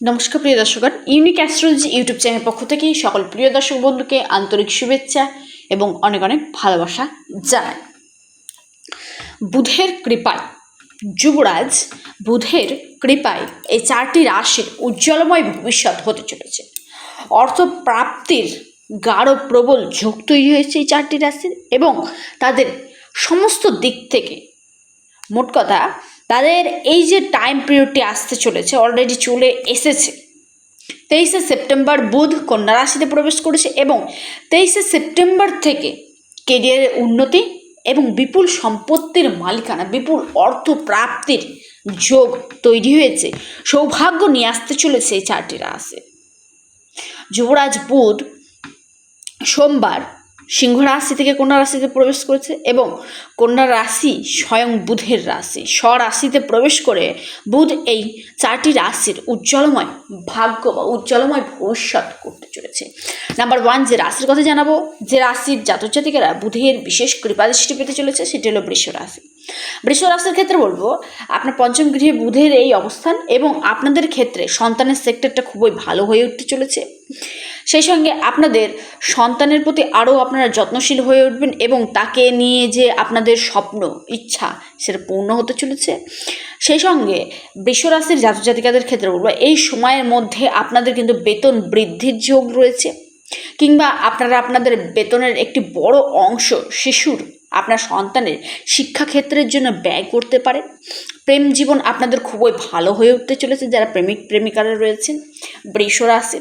নমস্কার প্রিয় দর্শকগণ ইউনিক অ্যাস্ট্রোলজি ইউটিউব চ্যানেল পক্ষ থেকে সকল প্রিয় দর্শক বন্ধুকে আন্তরিক শুভেচ্ছা এবং অনেক অনেক ভালোবাসা জানাই। বুধের কৃপায়, যুবরাজ বুধের কৃপায় এই চারটি রাশির উজ্জ্বলময় ভবিষ্যৎ হতে চলেছে। অর্থ প্রাপ্তির গাঢ় প্রবল ঝোঁক তৈরি হয়েছে এই চারটি রাশির এবং তাদের সমস্ত দিক থেকে। মোট কথা তাদের এই যে টাইম পিরিয়ডটি আসতে চলেছে অলরেডি চলে এসেছে। তেইশে সেপ্টেম্বর বুধ কন্যা রাশিতে প্রবেশ করেছে এবং তেইশে সেপ্টেম্বর থেকে কেরিয়ারের উন্নতি এবং বিপুল সম্পত্তির মালিকানা, বিপুল অর্থ প্রাপ্তির যোগ তৈরি হয়েছে। সৌভাগ্য নিয়ে আসতে চলেছে এই চারটি রাশি। যুবরাজ বুধ সোমবার সিংহ রাশি থেকে কন্যা রাশিতে প্রবেশ করেছে এবং কন্যা রাশি স্বয়ং বুধের রাশি। স্বরাশিতে প্রবেশ করে বুধ এই চারটি রাশির উজ্জ্বলময় ভাগ্য বা উজ্জ্বলময় ভবিষ্যৎ করতে চলেছে। নাম্বার ওয়ান যে রাশির কথা জানাব, যে রাশির জাতক জাতিকারা বুধের বিশেষ কৃপাদৃষ্টি পেতে চলেছে, সেটি হলো বৃষ রাশি। বৃষ রাশির ক্ষেত্রে বলব, আপনার পঞ্চম গৃহে বুধের এই অবস্থান এবং আপনাদের ক্ষেত্রে সন্তানের সেক্টরটা খুবই ভালো হয়ে উঠতে চলেছে। সেই সঙ্গে আপনাদের সন্তানের প্রতি আরও আপনারা যত্নশীল হয়ে উঠবেন এবং তাকে নিয়ে যে আপনাদের স্বপ্ন, ইচ্ছা সেটা পূর্ণ হতে চলেছে। সেই সঙ্গে বৃষরাশির জাতক জাতিকাদের ক্ষেত্রে বলব, এই সময়ের মধ্যে আপনাদের কিন্তু বেতন বৃদ্ধির যোগ রয়েছে কিংবা আপনারা আপনাদের বেতনের একটি বড় অংশ শিশুর, আপনার সন্তানের শিক্ষাক্ষেত্রের জন্য ব্যয় করতে পারে। প্রেম জীবন আপনাদের খুবই ভালো হয়ে উঠতে চলেছে, যারা প্রেমিক, প্রেমিকারা রয়েছেন। বৃষরাশি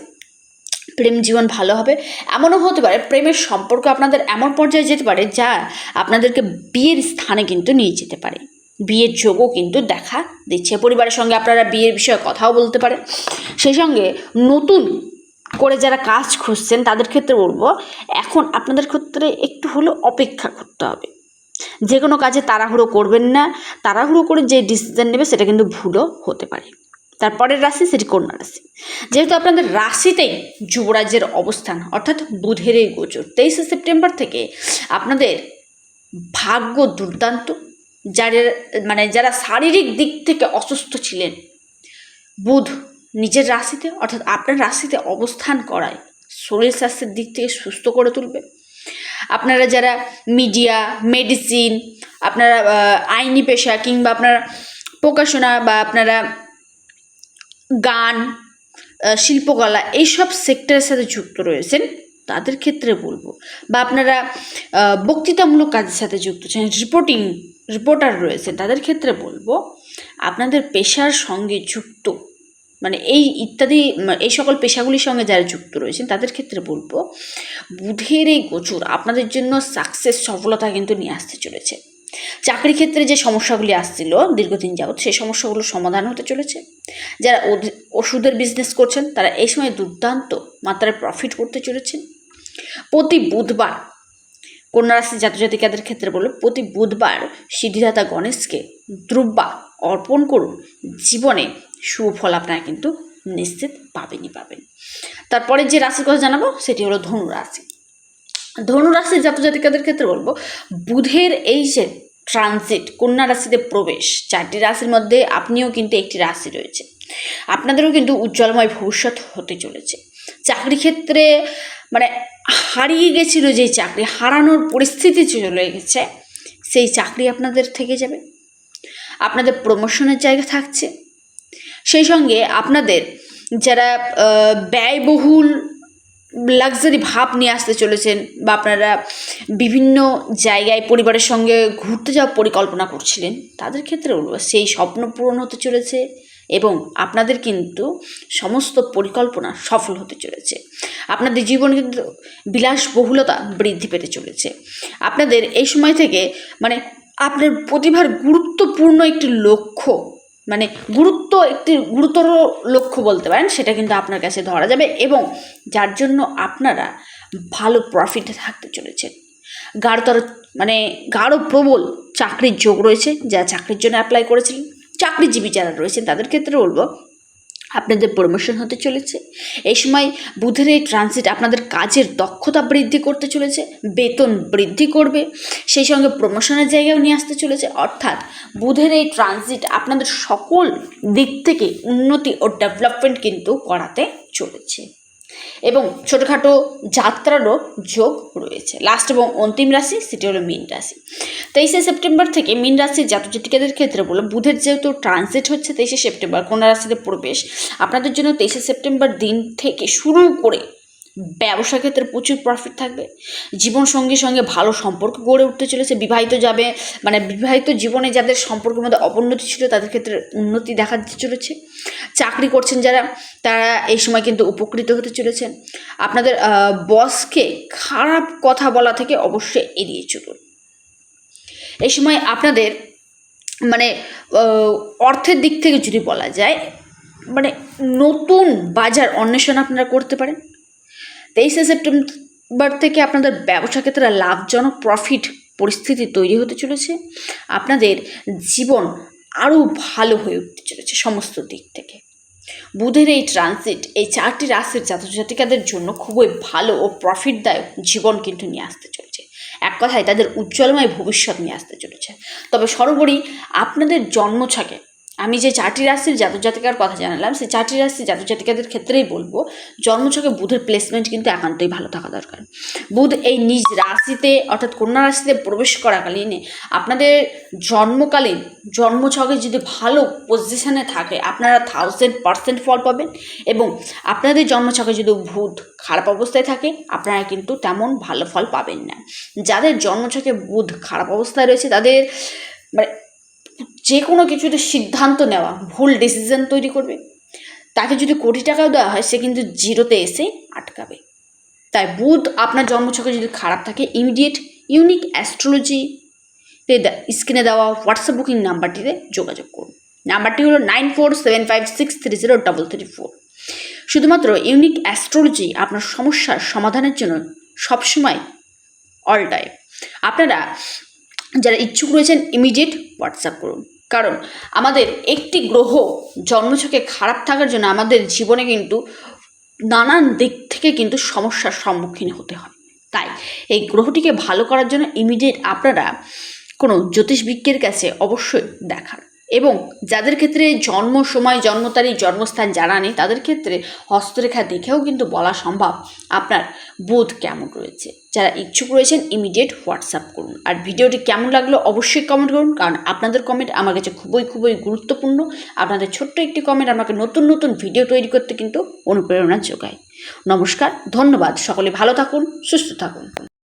প্রেম জীবন ভালো হবে। এমনও হতে পারে প্রেমের সম্পর্ক আপনাদের এমন পর্যায়ে যেতে পারে যা আপনাদেরকে বিয়ের স্থানে কিন্তু নিয়ে যেতে পারে। বিয়ের যোগও কিন্তু দেখা দিচ্ছে। পরিবারের সঙ্গে আপনারা বিয়ের বিষয়ে কথাও বলতে পারেন সেই সঙ্গে নতুন করে যারা কাজ খুঁজছেন, তাদের ক্ষেত্রে বলব, এখন আপনাদের ক্ষেত্রে একটু হলেও অপেক্ষা করতে হবে। যে কোনো কাজে তাড়াহুড়ো করবেন না। তাড়াহুড়ো করে যে ডিসিশন নেবে, সেটা কিন্তু ভুলও হতে পারে। তারপরের রাশি সেটি কন্যা রাশি। যেহেতু আপনাদের রাশিতেই যুবরাজ্যের অবস্থান, অর্থাৎ বুধের এই গোচর, তেইশে সেপ্টেম্বর থেকে আপনাদের ভাগ্য দুর্দান্ত। যাদের মানে যারা শারীরিক দিক থেকে অসুস্থ ছিলেন, বুধ নিজের রাশিতে, অর্থাৎ আপনার রাশিতে অবস্থান করায়, শরীর স্বাস্থ্যের দিক থেকে সুস্থ করে তুলবে। আপনারা যারা মিডিয়া, মেডিসিন, আপনারা আইনি পেশা কিংবা আপনারা প্রকাশনা বা আপনারা গান শিল্পকলা এইসব সেক্টরের সাথে যুক্ত রয়েছেন, তাদের ক্ষেত্রে বলব। বা আপনারা বক্তৃতামূলক কাজের সাথে যুক্ত আছেন রিপোর্টিং রিপোর্টার রয়েছেন, তাদের ক্ষেত্রে বলব, আপনাদের পেশার সঙ্গে যুক্ত মানে এই ইত্যাদি এই সকল পেশাগুলির সঙ্গে যারা যুক্ত রয়েছেন, তাদের ক্ষেত্রে বলব, বুধের এই গোচর আপনাদের জন্য সাকসেস সফলতা কিন্তু নিয়ে আসতে চলেছে। চাকরি ক্ষেত্রে যে সমস্যাগুলি আসছিল দীর্ঘদিন যাবৎ, সেই সমস্যাগুলোর সমাধান হতে চলেছে। যারা ওষুধের বিজনেস করছেন, তারা এই সময় দুর্দান্ত মাত্রায় প্রফিট করতে চলেছেন। প্রতি বুধবার কন্যা রাশি জাতজাতিকাদের ক্ষেত্রে বলল প্রতি বুধবার সিদ্ধিদাতা গণেশকে দ্রব্যা অর্পণ করুন। জীবনে সুফল আপনারা কিন্তু নিশ্চিত পাবেনই পাবেন। তারপরে যে রাশির কথা জানাব, সেটি হলো ধনু রাশি। ধনুরাশির জাতজাতিকাদের ক্ষেত্রে বলব, বুধের এই যে ট্রানজিট কন্যা রাশিতে প্রবেশ, চারটি রাশির মধ্যে আপনিও কিন্তু একটি রাশি রয়েছে। আপনাদেরও কিন্তু উজ্জ্বলময় ভবিষ্যৎ হতে চলেছে। চাকরি ক্ষেত্রে মানে হারিয়ে গেছিল যে চাকরি, হারানোর পরিস্থিতি চলে গেছে, সেই চাকরি আপনাদের থেকে যাবে। আপনাদের প্রমোশনের জায়গা থাকছে। সেই সঙ্গে আপনাদের যারা ব্যয়বহুল লাক্সারি ভাব নিয়ে আসতে চলেছেন বা আপনারা বিভিন্ন জায়গায় পরিবারের সঙ্গে ঘুরতে যাওয়ার পরিকল্পনা করছিলেন, তাদের ক্ষেত্রে বলব সেই স্বপ্ন পূরণ হতে চলেছে এবং আপনাদের কিন্তু সমস্ত পরিকল্পনা সফল হতে চলেছে। আপনাদের জীবনে কিন্তু বিলাসবহুলতা বৃদ্ধি পেতে চলেছে। আপনাদের এই সময় থেকে মানে আপনার প্রতিভার গুরুত্বপূর্ণ একটি লক্ষ্য মানে গুরুত্ব একটি গুরুতর লক্ষ্য বলতে পারেন, সেটা কিন্তু আপনার কাছে ধরা যাবে এবং যার জন্য আপনারা ভালো প্রফিটে থাকতে চলেছেন। গাঢ়তর মানে গাঢ় প্রবল চাকরির যোগ রয়েছে যা চাকরির জন্য অ্যাপ্লাই করেছিলেন, চাকরিজীবী যারা রয়েছেন, তাদের ক্ষেত্রে বলব আপনাদের প্রমোশন হতে চলেছে। এই সময় বুধের এই ট্রানজিট আপনাদের কাজের দক্ষতা বৃদ্ধি করতে চলেছে, বেতন বৃদ্ধি করবে, সেই সঙ্গে প্রমোশনের জায়গাও নিয়ে আসতে চলেছে। অর্থাৎ বুধের এই ট্রানজিট আপনাদের সকল দিক থেকে উন্নতি ও ডেভেলপমেন্ট কিন্তু করাতে চলেছে। এবং ছোটোখাটো যাত্রারও যোগ রয়েছে। লাস্ট এবং অন্তিম রাশি সেটি হলো মিন রাশি। তেইশে সেপ্টেম্বর থেকে মিন রাশির জাতজাতিকাদের ক্ষেত্রে বলো বুধের যেহেতু ট্রানজিট হচ্ছে তেইশে সেপ্টেম্বর কোন রাশিতে প্রবেশ, আপনাদের জন্য তেইশে সেপ্টেম্বর দিন থেকে শুরু করে ব্যবসা ক্ষেত্রে প্রচুর প্রফিট থাকবে। জীবন সঙ্গীর সঙ্গে ভালো সম্পর্ক গড়ে উঠতে চলেছে, বিবাহিত যাবে মানে বিবাহিত জীবনে যাদের সম্পর্কের মধ্যে অবনতি ছিল তাদের ক্ষেত্রে উন্নতি দেখা দিতে চলেছে। চাকরি করছেন যারা, তারা এই সময় কিন্তু উপকৃত হতে চলেছেন। আপনাদের বসকে খারাপ কথা বলা থেকে অবশ্যই এড়িয়ে চলুন। এই সময় আপনাদের মানে অর্থের দিক থেকে যদি বলা যায় মানে নতুন বাজার অন্বেষণ আপনারা করতে পারেন। তেইশে সেপ্টেম্বর থেকে আপনাদের ব্যবসা ক্ষেত্রে লাভজনক প্রফিট পরিস্থিতি তৈরি হতে চলেছে। আপনাদের জীবন আরও ভালো হয়ে উঠতে চলেছে সমস্ত দিক থেকে। বুধের এই ট্রানজিট এই চারটি রাশির জাতজাতিকাদের জন্য খুবই ভালো ও প্রফিটদায়ক জীবন কিন্তু নিয়ে আসতে চলেছে। এক কথায় তাদের উজ্জ্বলময় ভবিষ্যৎ নিয়ে আসতে চলেছে। তবে সর্বোপরি আপনাদের জন্ম জন্মছকে আমি যে চারটি রাশির জাতজাতিকার কথা জানালাম, সেই চারটি রাশির জাতজাতিকাদের ক্ষেত্রেই বলব জন্মছকে বুধের প্লেসমেন্ট কিন্তু একান্তই ভালো থাকা দরকার। বুধ এই নিজ রাশিতে, অর্থাৎ কন্যা রাশিতে প্রবেশ করাকালীন আপনাদের জন্মকালীন জন্মছকে যদি ভালো পজিশনে থাকে, আপনারা থাউজেন্ড পার্সেন্ট ফল পাবেন এবং আপনাদের জন্মছকে যদি বুধ খারাপ অবস্থায় থাকে, আপনারা কিন্তু তেমন ভালো ফল পাবেন না। যাদের জন্মছকে বুধ খারাপ অবস্থায় রয়েছে, তাদের মানে যে কোনো কিছুতে সিদ্ধান্ত নেওয়া, ভুল ডিসিশন তৈরি করবে। তাকে যদি কোটি টাকাও দেওয়া হয়, সে কিন্তু জিরোতে এসে আটকাবে। তাই বুধ আপনার জন্মছকে যদি খারাপ থাকে ইমিডিয়েট ইউনিক অ্যাস্ট্রোলজিতে স্ক্রিনে দেওয়া হোয়াটসঅ্যাপ বুকিং নাম্বারটিতে যোগাযোগ করুন। নাম্বারটি হলো nine four seven five six three zero double three four শুধুমাত্র ইউনিক অ্যাস্ট্রোলজি আপনার সমস্যার সমাধানের জন্য সবসময় অল টাইম আপনারা যারা ইচ্ছুক রয়েছেন ইমিডিয়েট হোয়াটসঅ্যাপ করুন। কারণ আমাদের একটি গ্রহ জন্মছকে খারাপ থাকার জন্য আমাদের জীবনে কিন্তু নানান দিক থেকে কিন্তু সমস্যার সম্মুখীন হতে হয়। তাই এই গ্রহটিকে ভালো করার জন্য ইমিডিয়েট আপনারা কোনো জ্যোতিষবিজ্ঞের কাছে অবশ্যই দেখান। এবং যাদের ক্ষেত্রে জন্ম সময়, জন্ম তারিখ, জন্মস্থান জানা নেই, তাদের ক্ষেত্রে হস্তরেখা দেখেও কিন্তু বলা সম্ভব। আপনার বোধ কেমন রয়েছে? যারা ইচ্ছুক রয়েছেন ইমিডিয়েট হোয়াটসঅ্যাপ করুন। আর ভিডিওটি কেমন লাগল অবশ্যই কমেন্ট করুন, কারণ আপনাদের কমেন্ট আমার কাছে খুবই খুবই গুরুত্বপূর্ণ। আপনাদের ছোট্ট একটি কমেন্ট আমাকে নতুন নতুন ভিডিও তৈরি করতে কিন্তু অনুপ্রেরণা যোগায়। নমস্কার, ধন্যবাদ। সকলে ভালো থাকুন, সুস্থ থাকুন।